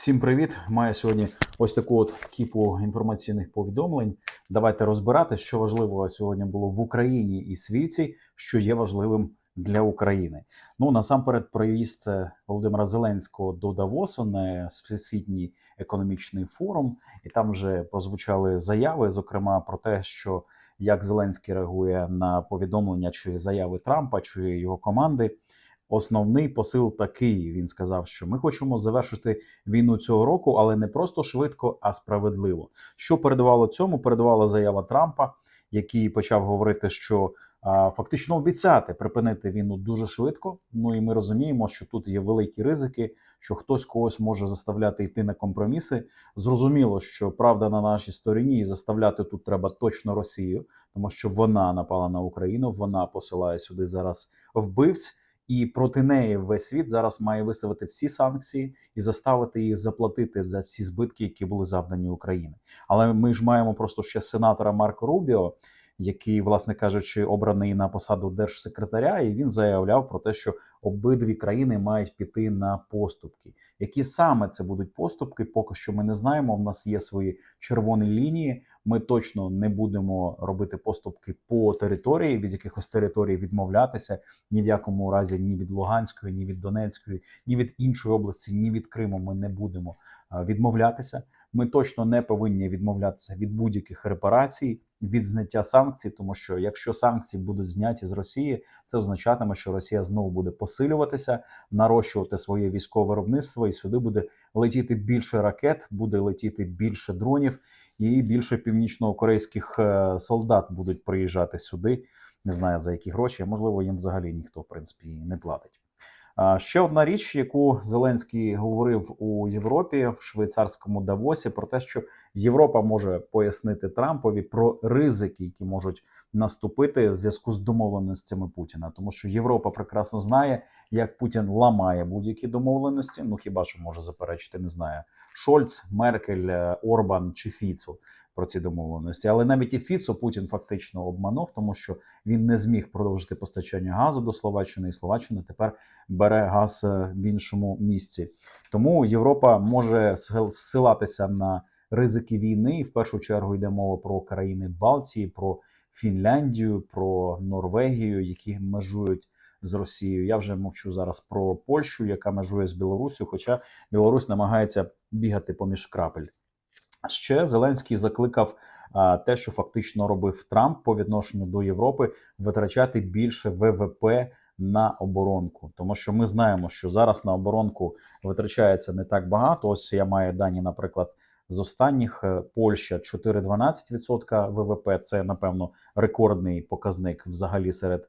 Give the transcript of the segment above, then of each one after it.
Всім привіт! Маю сьогодні ось таку от кіпу інформаційних повідомлень. Давайте розбирати, що важливого сьогодні було в Україні і світі, що є важливим для України. Ну насамперед, проїзд е, Володимира Зеленського до Давосу на всесвітній економічний форум, і там вже прозвучали заяви, зокрема про те, що як Зеленський реагує на повідомлення чи заяви Трампа чи його команди. Основний посил такий. Він сказав, що ми хочемо завершити війну цього року, але не просто швидко, а справедливо. Що передавало цьому? Передавала заява Трампа, який почав говорити, що а, фактично обіцяти припинити війну дуже швидко. Ну і ми розуміємо, що тут є великі ризики, що хтось когось може заставляти йти на компроміси. Зрозуміло, що правда на нашій стороні, і заставляти тут треба точно Росію, тому що вона напала на Україну, вона посилає сюди зараз вбивць. І проти неї весь світ зараз має виставити всі санкції і заставити її заплатити за всі збитки, які були завдані Україні. Але ми ж маємо просто ще сенатора Марко Рубіо, який, власне кажучи, обраний на посаду держсекретаря, і він заявляв про те, що обидві країни мають піти на поступки. Які саме це будуть поступки, поки що ми не знаємо. В нас є свої червоні лінії. Ми точно не будемо робити поступки по території, від якихось територій відмовлятися ні в якому разі ні від Луганської, ні від Донецької, ні від іншої області, ні від Криму. Ми не будемо відмовлятися. Ми точно не повинні відмовлятися від будь-яких репарацій, від зняття санкцій, тому що якщо санкції будуть зняті з Росії, це означатиме, що Росія знову буде посилюватися, нарощувати своє військове виробництво, і сюди буде летіти більше ракет, буде летіти більше дронів, і більше північно-корейських е, солдат будуть приїжджати сюди. Не знаю за які гроші, можливо, їм взагалі ніхто в принципі не платить. Ще одна річ, яку Зеленський говорив у Європі в швейцарському Давосі, про те, що Європа може пояснити Трампові про ризики, які можуть наступити в зв'язку з домовленостями Путіна, тому що Європа прекрасно знає, як Путін ламає будь-які домовленості. Ну хіба що може заперечити, не знаю, Шольц, Меркель, е, Орбан чи Фіцу про ці домовленості. Але навіть і Фіцо Путін фактично обманув, тому що він не зміг продовжити постачання газу до Словаччини, і Словаччина тепер бере газ е, в іншому місці. Тому Європа може ссилатися на ризики війни. І в першу чергу йде мова про країни Балтії, про Фінляндію, про Норвегію, які межують. З Росією я вже мовчу зараз про Польщу, яка межує з Білорусю, хоча Білорусь намагається бігати поміж крапель. Ще Зеленський закликав те, що фактично робив Трамп по відношенню до Європи, витрачати більше ВВП на оборонку, тому що ми знаємо, що зараз на оборонку витрачається не так багато. Ось я маю дані, наприклад. З останніх е, Польща 4,12% ВВП. Це напевно рекордний показник взагалі серед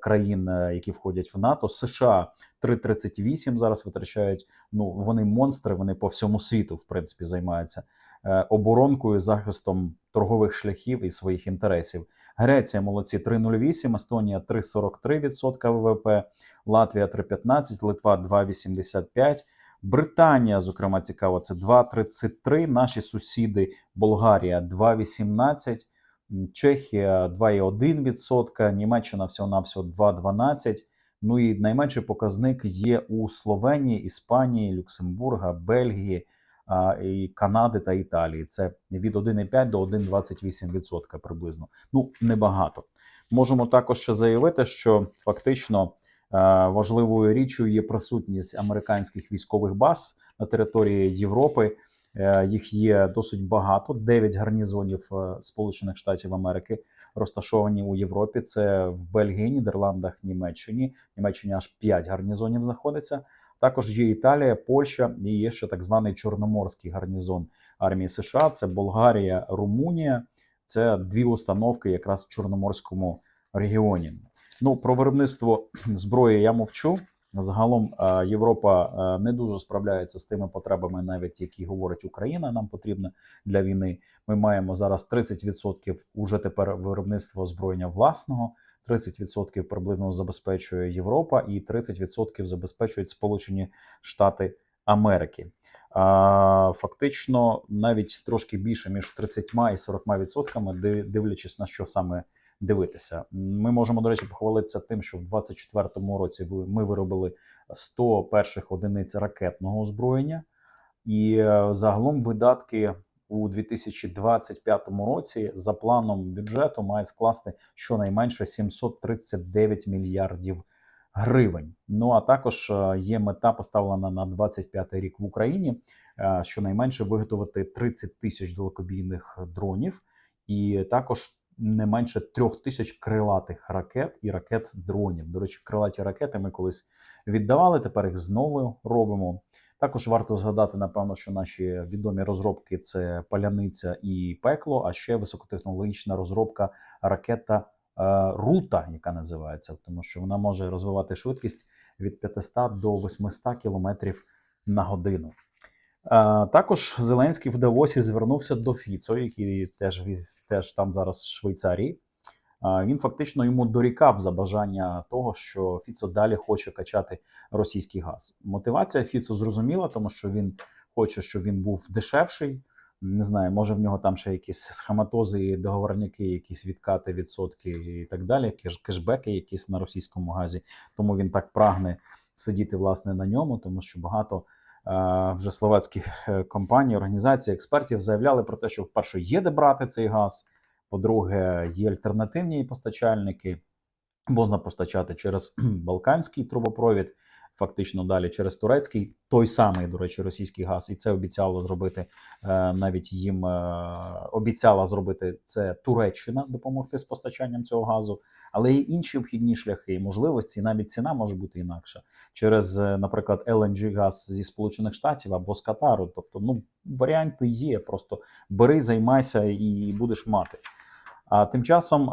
країн, е, які входять в НАТО. США 3,38 зараз витрачають. Ну вони монстри. Вони по всьому світу в принципі займаються е, оборонкою, захистом торгових шляхів і своїх інтересів. Греція молодці 3,08, Естонія 3,43% ВВП, Латвія 3,15, Литва 2,85%. Британія, зокрема, цікаво, це 2,33. Наші сусіди Болгарія 2,18, Чехія 2,1%, Німеччина всього-навсього 2,12%. Ну і найменший показник є у Словенії, Іспанії, Люксембурга, Бельгії, і Канади та Італії. Це від 1,5 до 1,28% приблизно. Ну, небагато. Можемо також ще заявити, що фактично. Е, важливою річчю є присутність американських військових баз на території Європи. Е, Їх є досить багато. Дев'ять гарнізонів е, Сполучених Штатів Америки розташовані у Європі. Це в Бельгії, Нідерландах, Німеччині. Німеччині аж п'ять гарнізонів знаходиться. Також є Італія, Польща і є ще так званий Чорноморський гарнізон армії США. Це Болгарія, Румунія. Це дві установки якраз в Чорноморському регіоні. Ну про виробництво зброї я мовчу. Загалом е, Європа е, не дуже справляється з тими потребами, навіть які говорить Україна. Нам потрібно для війни. Ми маємо зараз 30% уже тепер виробництва озброєння власного. 30% приблизно забезпечує Європа, і 30% забезпечують Сполучені Штати Америки. Фактично, навіть трошки більше між 30 і 40%, дивлячись на що саме дивитися. Ми можемо, до речі, похвалитися тим, що в 2024 році ми виробили 100 перших одиниць ракетного озброєння. І е, загалом видатки у 2025 році за планом бюджету має скласти щонайменше 739 мільярдів гривень. Ну а також е, є мета поставлена на 25 рік в Україні, е, щонайменше виготовити 30 тисяч далекобійних дронів, і також не менше трьох тисяч крилатих ракет і ракет дронів. До речі, крилаті ракети ми колись віддавали. Тепер їх знову робимо. Також варто згадати, напевно, що наші відомі розробки це паляниця і пекло, а ще високотехнологічна розробка ракета е, Рута, яка називається, тому що вона може розвивати швидкість від 500 до 800 км на годину. Е, також Зеленський в Давосі звернувся до Фіцо, який теж, теж там зараз в Швейцарії. Він фактично йому дорікав за бажання того, що Фіцо далі хоче качати російський газ. Мотивація Фіцо зрозуміла, тому що він хоче, щоб він був дешевший. Не знаю, може в нього там ще якісь схематози, і договорняки, якісь відкати, відсотки і так далі, кеш- кешбеки якісь на російському газі. Тому він так прагне сидіти власне на ньому, тому що багато вже словацькі компанії, організації, експертів заявляли про те, що вперше є де брати цей газ. По-друге, є альтернативні постачальники. Можна постачати через Балканський трубопровід, фактично далі через турецький, той самий, до речі, російський газ, і це обіцяло зробити е, навіть їм е, обіцяла зробити це Туреччина допомогти з постачанням цього газу, але є інші обхідні шляхи можливості, і навіть ціна може бути інакша через, е, наприклад, LNG газ зі Сполучених Штатів або з Катару. Тобто, ну варіанти є. Просто бери, займайся і будеш мати. А тим часом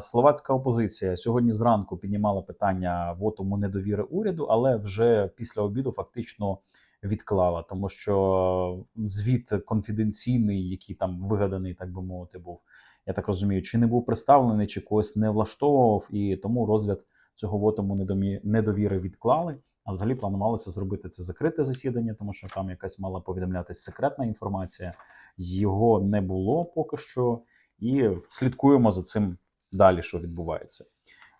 словацька опозиція сьогодні зранку піднімала питання вотуму недовіри уряду, але вже після обіду фактично відклала, тому що звіт конфіденційний, який там вигаданий, так би мовити, був. Я так розумію, чи не був представлений, чи когось не влаштовував, і тому розгляд цього вотуму недовіри відклали. А взагалі планувалося зробити це закрите засідання, тому що там якась мала повідомлятися секретна інформація. Його не було поки що і слідкуємо за цим далі, що відбувається.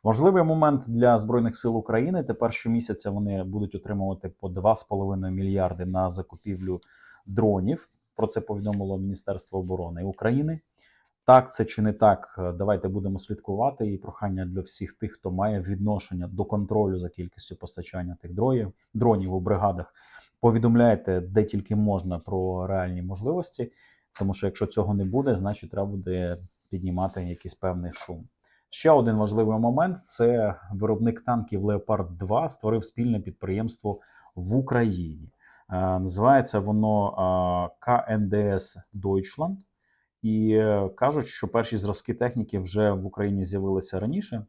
Важливий момент для Збройних сил України. Тепер щомісяця вони будуть отримувати по 2,5 мільярди на закупівлю дронів. Про це повідомило Міністерство оборони України. Так, це чи не так, е, давайте будемо слідкувати. І прохання для всіх тих, хто має відношення до контролю за кількістю постачання тих дронів, дронів у бригадах. Повідомляйте, де тільки можна про реальні можливості. Тому що якщо цього не буде, значить треба буде піднімати якийсь певний шум. Ще один важливий момент: це виробник танків Леопард 2 створив спільне підприємство в Україні. Е, Називається воно е, КНДС Deutschland. І е, кажуть, що перші зразки техніки вже в Україні з'явилися раніше.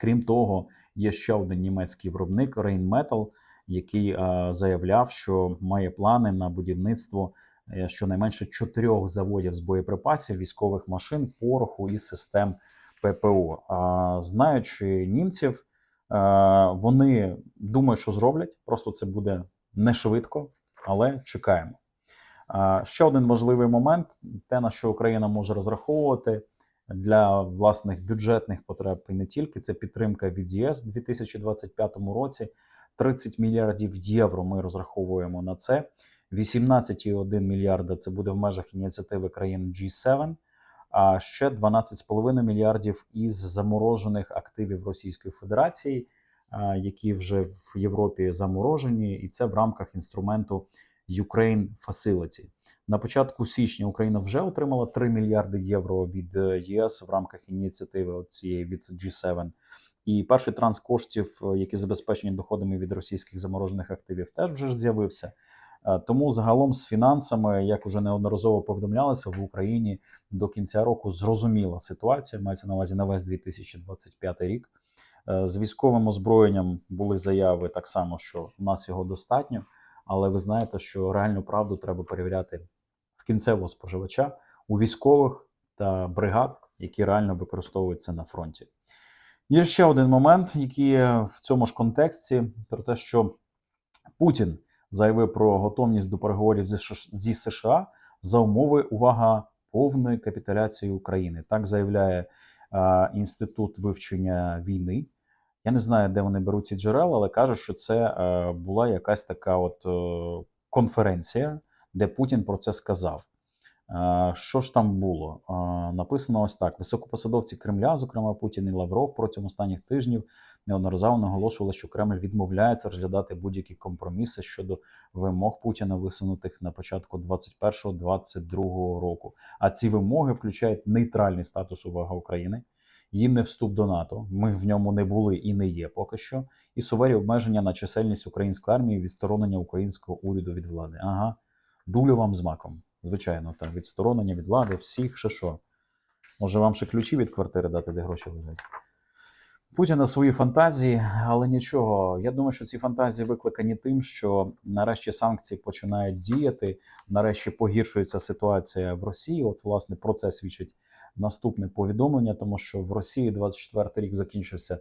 Крім того, є ще один німецький виробник Rheinmetall, який заявляв, що має плани на будівництво щонайменше чотирьох заводів з боєприпасів, військових машин, пороху і систем ППО. А знаючи німців, е, вони думають, що зроблять. Просто це буде не швидко, але чекаємо. Ще один важливий момент: те, на що Україна може розраховувати для власних бюджетних потреб і не тільки це підтримка від ЄС у 2025 році. 30 мільярдів євро ми розраховуємо на це. 18,1 мільярда це буде в межах ініціативи країн G7, а ще 12,5 мільярдів із заморожених активів Російської Федерації, які вже в Європі заморожені, і це в рамках інструменту Ukraine Facility. На початку січня Україна вже отримала 3 мільярди євро від е, ЄС в рамках ініціативи цієї від G7. І перший транс коштів, е, які забезпечені доходами від російських заморожених активів, теж вже з'явився. Е, Тому загалом з фінансами, як уже неодноразово повідомлялося, в Україні до кінця року зрозуміла ситуація. Мається на увазі на весь 2025 рік. Е, З військовим озброєнням були заяви так само, що у нас його достатньо. Але ви знаєте, що реальну правду треба перевіряти в кінцевого споживача у військових та бригад, які реально використовуються на фронті. Є ще один момент, який в цьому ж контексті про те, що Путін заявив про готовність до переговорів зі США за умови увага повної капітуляції України. Так заявляє е, інститут вивчення війни. Я не знаю, де вони беруть ці джерела, але кажуть, що це е, була якась така от е, конференція, де Путін про це сказав. Е, Що ж там було? Е, Написано ось так: високопосадовці Кремля, зокрема Путін і Лавров, протягом останніх тижнів неодноразово наголошували, що Кремль відмовляється розглядати будь-які компроміси щодо вимог Путіна, висунутих на початку 21-22 року. А ці вимоги включають нейтральний статус увага України, її не вступ до НАТО. Ми в ньому не були і не є поки що. І суворі обмеження на чисельність української армії, відсторонення українського уряду від влади. Ага, дулю вам з маком. Звичайно, так, відсторонення від влади, всіх ще що. Може, вам ще ключі від квартири дати, де гроші лежать. Путіна свої фантазії, але нічого. Я думаю, що ці фантазії викликані тим, що нарешті санкції починають діяти, нарешті погіршується ситуація в Росії. От, власне, про це свідчить наступне повідомлення, тому що в Росії 24 рік закінчився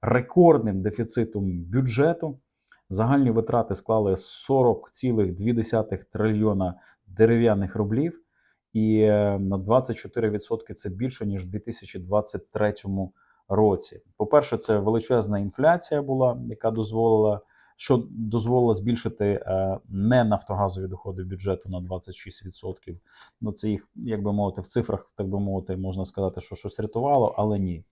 рекордним дефіцитом бюджету. Загальні витрати склали 40,2 трильйона дерев'яних рублів, і е, на 24% це більше ніж у 2023 році. По-перше, це величезна інфляція була, яка дозволила, що дозволила збільшити е, не нафтогазові доходи бюджету на 26%. Ну, це їх, як би мовити, в цифрах, так би мовити, можна сказати, що щось рятувало, але ні.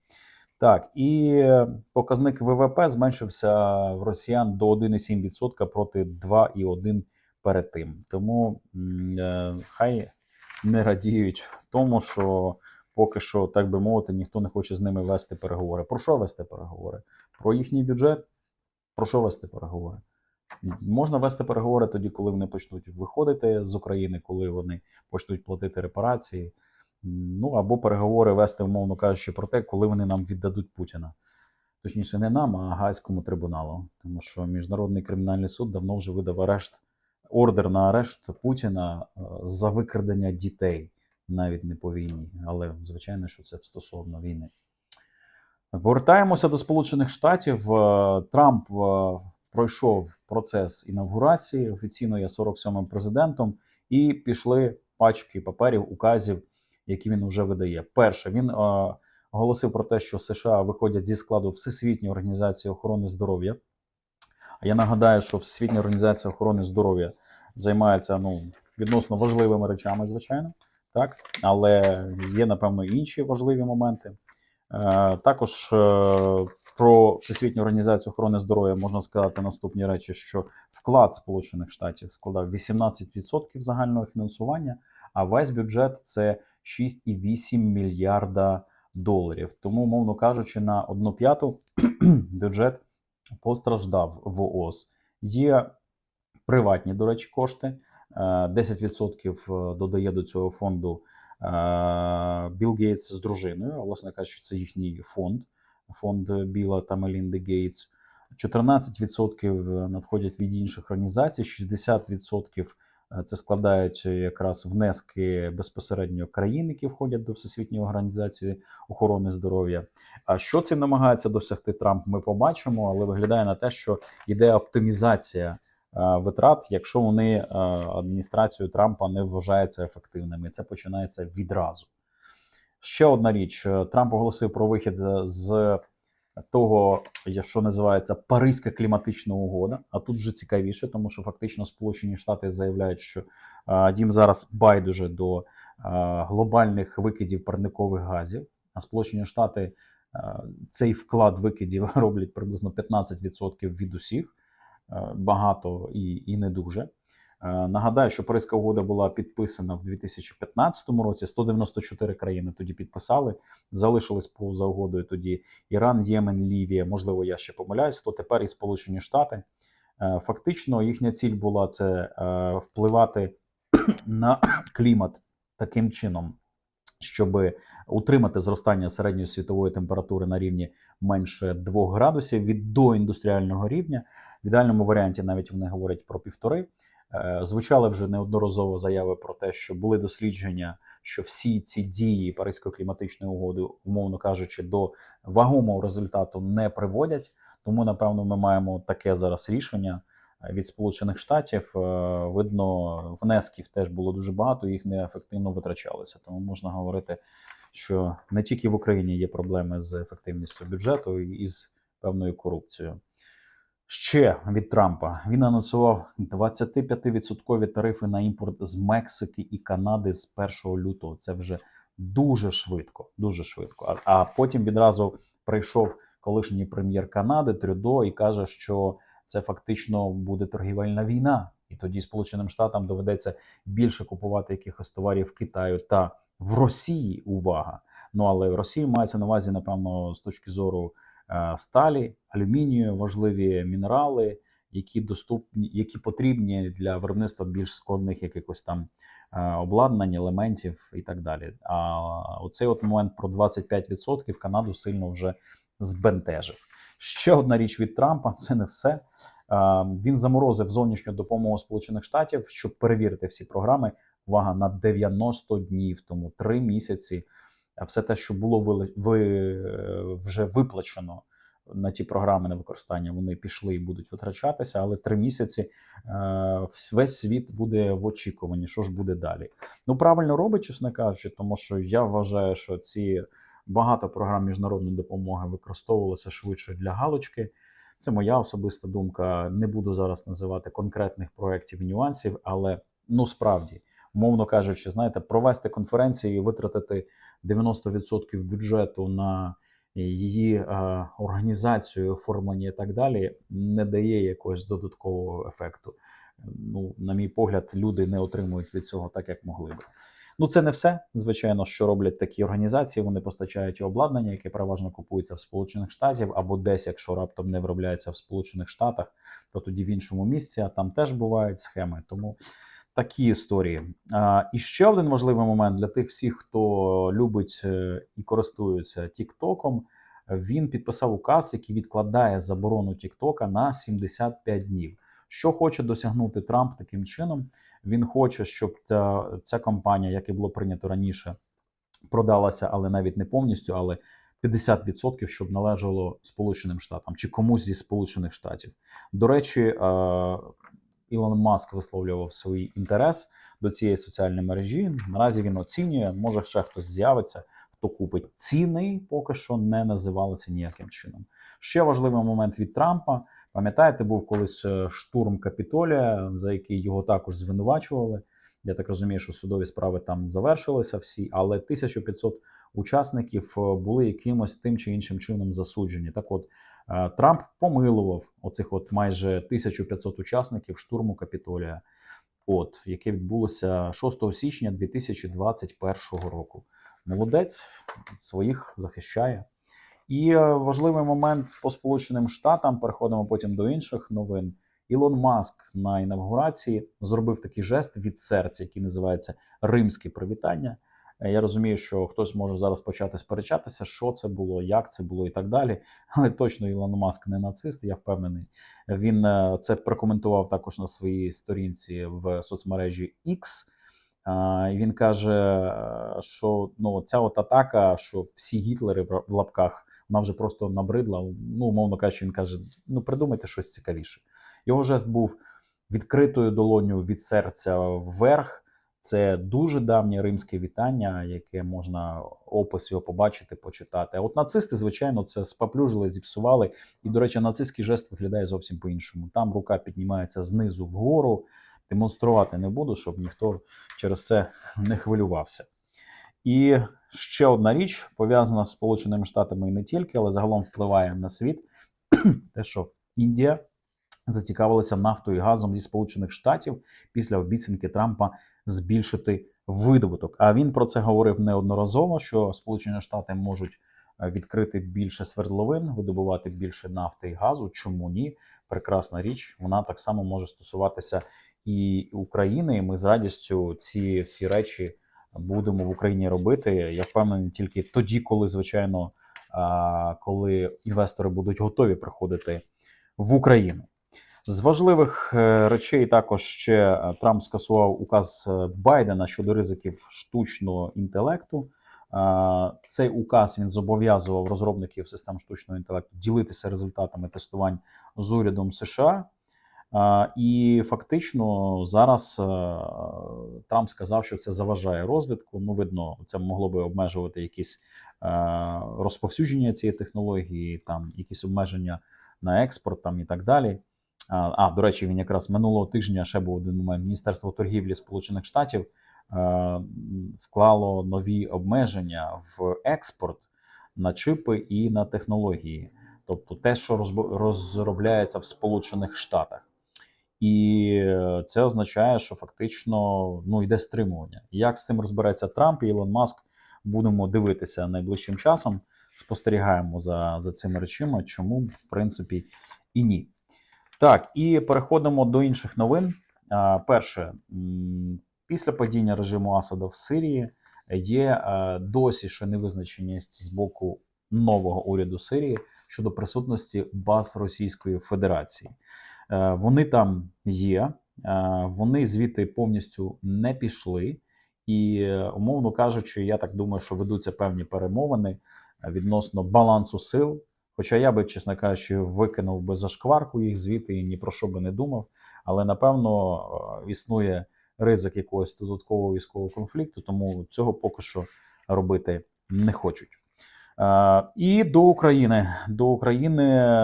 Так, і е, показник ВВП зменшився в росіян до 1,7% проти 2,1% перед тим. Тому е, хай не радіють тому, що поки що, так би мовити, ніхто не хоче з ними вести переговори. Про що вести переговори? Про їхній бюджет? Про що вести переговори? Можна вести переговори тоді, коли вони почнуть виходити з України, коли вони почнуть платити репарації. Ну або переговори вести, умовно кажучи, про те, коли вони нам віддадуть Путіна. Точніше, не нам, а Гайському трибуналу. Тому що Міжнародний кримінальний суд давно вже видав арешт, ордер на арешт Путіна е, за викрадення дітей, навіть не по війні. Але звичайно, що це стосовно війни. Повертаємося до Сполучених Штатів. Е, Трамп е, пройшов процес інавгурації. Офіційно є 47-м президентом, і пішли пачки паперів, указів, які він вже видає. Перше, він оголосив про те, що США виходять зі складу Всесвітньої організації охорони здоров'я. А я нагадаю, що Всесвітня організація охорони здоров'я займається ну, відносно важливими речами, звичайно, так? але є, напевно, інші важливі моменти. Е, Також е, про Всесвітню організацію охорони здоров'я можна сказати наступні речі, що вклад Сполучених Штатів складав 18% загального фінансування, а весь бюджет це 6,8 мільярда доларів. Тому, мовно кажучи, на одну п'яту бюджет постраждав в ООС. Є приватні, до речі, кошти. Е, 10% додає до цього фонду е, Білл Гейтс з дружиною, власне кажучи, це їхній фонд, фонд Біла та Мелінди Гейтс. 14% надходять від інших організацій, 60% це складають якраз внески безпосередньо країн, які входять до Всесвітньої організації охорони здоров'я. А що цим намагається досягти Трамп, ми побачимо, але виглядає на те, що йде оптимізація е, витрат, якщо вони е, адміністрацію Трампа не вважаються ефективними. Це починається відразу. Ще одна річ: Е, Трамп оголосив про вихід з- того, що називається Паризька кліматична угода. А тут вже цікавіше, тому що фактично Сполучені Штати заявляють, що е, їм зараз байдуже до е, глобальних викидів парникових газів. А Сполучені Штати е, цей вклад викидів роблять приблизно 15% від усіх. Е, Багато і, і не дуже. Е, Нагадаю, що Паризька угода була підписана в 2015 році. 194 країни тоді підписали. Залишились поза угодою тоді Іран, Ємен, Лівія. Можливо, я ще помиляюсь, то тепер і Сполучені Штати. Е, Фактично, їхня ціль була це впливати на клімат таким чином, щоб утримати зростання середньої світової температури на рівні менше 2 градусів від доіндустріального рівня. В ідеальному варіанті навіть вони говорять про півтори. Е, Звучали вже неодноразово заяви про те, що були дослідження, що всі ці дії Паризької кліматичної угоди, умовно кажучи, до вагомого результату не приводять. Тому, напевно, ми маємо таке зараз рішення від Сполучених Штатів. Е, Видно, внесків теж було дуже багато, їх неефективно витрачалися. Тому можна говорити, що не тільки в Україні є проблеми з ефективністю бюджету і з певною корупцією. Ще від Трампа він анонсував 25% тарифи на імпорт з Мексики і Канади з 1 лютого. Це вже дуже швидко. Дуже швидко. А, а потім відразу прийшов колишній прем'єр Канади Трюдо і каже, що це фактично буде торгівельна війна, і тоді Сполученим Штатам доведеться більше купувати якихось товарів в Китаю та в Росії. Увага! Ну але Росії мається на увазі, напевно, з точки зору е, сталі, алюмінію, важливі мінерали, які доступні, які потрібні для виробництва більш складних якихось там е, обладнань, елементів і так далі. А оцей от момент про 25% Канаду сильно вже збентежив. Ще одна річ від Трампа це не все. Е, Він заморозив зовнішню допомогу Сполучених Штатів, щоб перевірити всі програми. Увага на 90 днів, тому 3 місяці. Все те, що було ви, вже виплачено на ті програми на використання, вони пішли і будуть витрачатися, але три місяці е, весь світ буде в очікуванні, що ж буде далі. Ну правильно робить, чесно кажучи, тому що я вважаю, що ці багато програм міжнародної допомоги використовувалися швидше для галочки. Це моя особиста думка. Не буду зараз називати конкретних проєктів і нюансів, але ну справді, мовно кажучи, знаєте, провести конференції і витратити 90% бюджету на її е, організацію, оформлення і так далі, не дає якогось додаткового ефекту. Ну, на мій погляд, люди не отримують від цього так, як могли би. Ну, це не все. Звичайно, що роблять такі організації. Вони постачають і обладнання, яке переважно купується в Сполучених Штатів, або десь, якщо раптом не виробляється в Сполучених Штатах, то тоді в іншому місці, а там теж бувають схеми. Тому такі історії. А, і ще один важливий момент для тих всіх, хто любить е, і користується Тіктоком. Він підписав указ, який відкладає заборону Тіктока на 75 днів. Що хоче досягнути Трамп таким чином? Він хоче, щоб ця, ця компанія, як і було прийнято раніше, продалася, але навіть не повністю, але 50% щоб належало Сполученим Штатам чи комусь зі Сполучених Штатів. До речі, е, Ілон Маск висловлював свій інтерес до цієї соціальної мережі. Наразі він оцінює, може ще хтось з'явиться, хто купить. Ціни поки що не називалися ніяким чином. Ще важливий момент від Трампа. Пам'ятаєте, був колись е, штурм Капітолія, за який його також звинувачували. Я так розумію, що судові справи там завершилися всі, але 1500 учасників е, були якимось тим чи іншим чином засуджені. Так от е, Трамп помилував оцих от майже 1500 учасників штурму Капітолія, от яке відбулося 6 січня 2021 року. Молодець своїх захищає. І е, важливий момент по Сполученим Штатам. Переходимо потім до інших новин. Ілон Маск на інавгурації зробив такий жест від серця, який називається Римське привітання. Е, Я розумію, що хтось може зараз почати сперечатися, що це було, як це було і так далі. Але точно Ілон Маск не нацист, я впевнений. Він е, це прокоментував також на своїй сторінці в соцмережі X. І він каже, е, що ну, ця от атака, що всі гітлери в лапках, вона вже просто набридла. Ну, умовно кажучи, він каже: ну придумайте щось цікавіше. Його жест був відкритою долоню від серця вверх. Це дуже давнє римське вітання, яке можна опис його побачити, почитати. А от нацисти, звичайно, це спаплюжили, зіпсували. І, до речі, нацистський жест виглядає зовсім по-іншому. Там рука піднімається знизу вгору. Демонструвати не буду, щоб ніхто через це не хвилювався. І ще одна річ пов'язана з Сполученими Штатами і не тільки, але загалом впливає на світ. Те, що Індія зацікавилася нафтою і газом зі Сполучених Штатів після обіцянки Трампа збільшити видобуток. А він про це говорив неодноразово: що Сполучені Штати можуть е, відкрити більше свердловин, видобувати більше нафти і газу. Чому ні? Прекрасна річ. Вона так само може стосуватися і України. І ми з радістю ці всі речі будемо в Україні робити. Я впевнений тільки тоді, коли звичайно, коли інвестори будуть готові приходити в Україну. З важливих е, речей також ще е, Трамп скасував указ е, Байдена щодо ризиків штучного інтелекту. Цей указ він зобов'язував розробників систем штучного інтелекту ділитися результатами тестувань з урядом США. І фактично зараз е, Трамп сказав, що це заважає розвитку. Ну, видно, це могло би обмежувати якісь е, розповсюдження цієї технології, там якісь обмеження на експорт там і так далі. А, до речі, він якраз минулого тижня ще був один момент. Міністерство торгівлі Сполучених Штатів е, вклало нові обмеження в експорт на чипи і на технології, тобто те, що розробляється в Сполучених Штатах. І це означає, що фактично ну, йде стримування. Як з цим розбереться Трамп і Ілон Маск, будемо дивитися найближчим часом. Спостерігаємо за, за цими речима, чому, в принципі, і ні. Так, і переходимо до інших новин. А, Перше, після падіння режиму Асада в Сирії є е, досі ще невизначеність з боку нового уряду Сирії щодо присутності баз Російської Федерації. Е, Вони там є, е, вони звідти повністю не пішли. І, умовно кажучи, я так думаю, що ведуться певні перемовини е, відносно балансу сил. Хоча я би, чесно кажучи, викинув би зашкварку їх звідти і ні про що би не думав. Але напевно існує ризик якогось додаткового військового конфлікту, тому цього поки що робити не хочуть. І до України. До України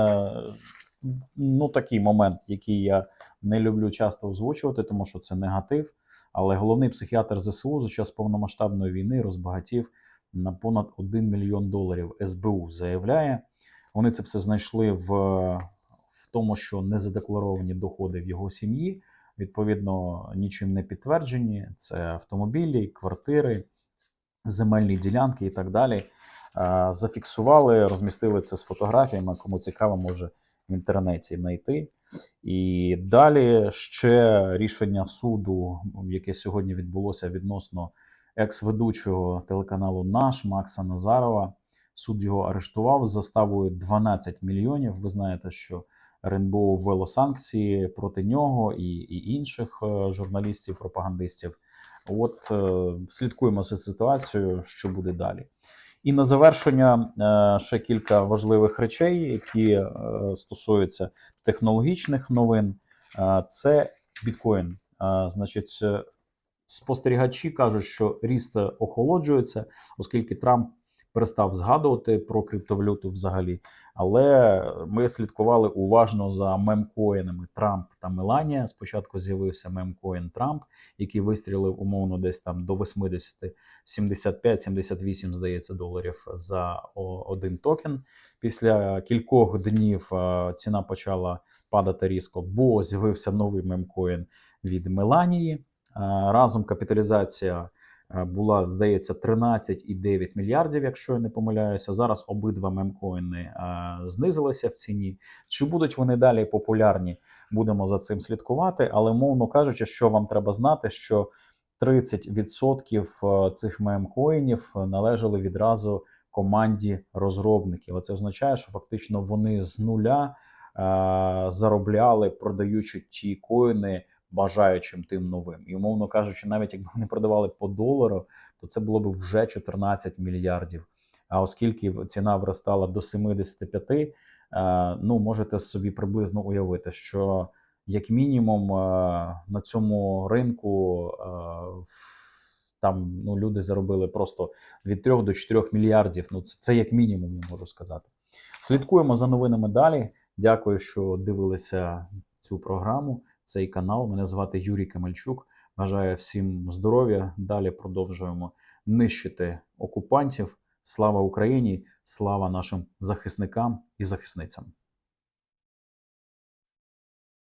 ну такий момент, який я не люблю часто озвучувати, тому що це негатив. Але головний психіатр ЗСУ за час повномасштабної війни розбагатів на понад 1 мільйон доларів. СБУ заявляє. Вони це все знайшли в, в тому, що незадекларовані доходи в його сім'ї, відповідно, нічим не підтверджені. Це автомобілі, квартири, земельні ділянки і так далі. Зафіксували, розмістили це з фотографіями. Кому цікаво, може в інтернеті знайти. І далі ще рішення суду, яке сьогодні відбулося відносно екс-ведучого телеканалу Наш Макса Назарова. Суд його арештував з заставою 12 мільйонів. Ви знаєте, що РНБО ввело санкції проти нього і, і інших е, журналістів, пропагандистів. От е, слідкуємо за ситуацією, що буде далі. І на завершення е, ще кілька важливих речей, які е, стосуються технологічних новин. Е, Це біткоін. Значить, спостерігачі кажуть, що ріст охолоджується, оскільки Трамп перестав згадувати про криптовалюту взагалі. Але ми слідкували уважно за мемкоїнами Трамп та Меланія. Спочатку з'явився мемкоін Трамп, який вистрілив умовно десь там до 80, 75-78, здається, доларів за один токен. Після кількох днів ціна почала падати різко, бо з'явився новий мемкоін від Меланії. Разом капіталізація була, здається, 13,9 мільярдів, якщо я не помиляюся. Зараз обидва мемкоїни е, знизилися в ціні. Чи будуть вони далі популярні? Будемо за цим слідкувати. Але мовно кажучи, що вам треба знати, що 30% цих мемкоїнів належали відразу команді розробників. А це означає, що фактично вони з нуля е, заробляли, продаючи ті коїни бажаючим тим новим. І, умовно кажучи, навіть якби вони продавали по долару, то це було б вже 14 мільярдів. А оскільки ціна виростала до 75, е, ну можете собі приблизно уявити, що як мінімум е, на цьому ринку е, там ну, люди заробили просто від 3 до 4 мільярдів. Ну, це, це як мінімум, я можу сказати. Слідкуємо за новинами далі. Дякую, що дивилися цю програму, цей канал. Мене звати Юрій Камельчук. Бажаю всім здоров'я. Далі продовжуємо нищити окупантів. Слава Україні! Слава нашим захисникам і захисницям!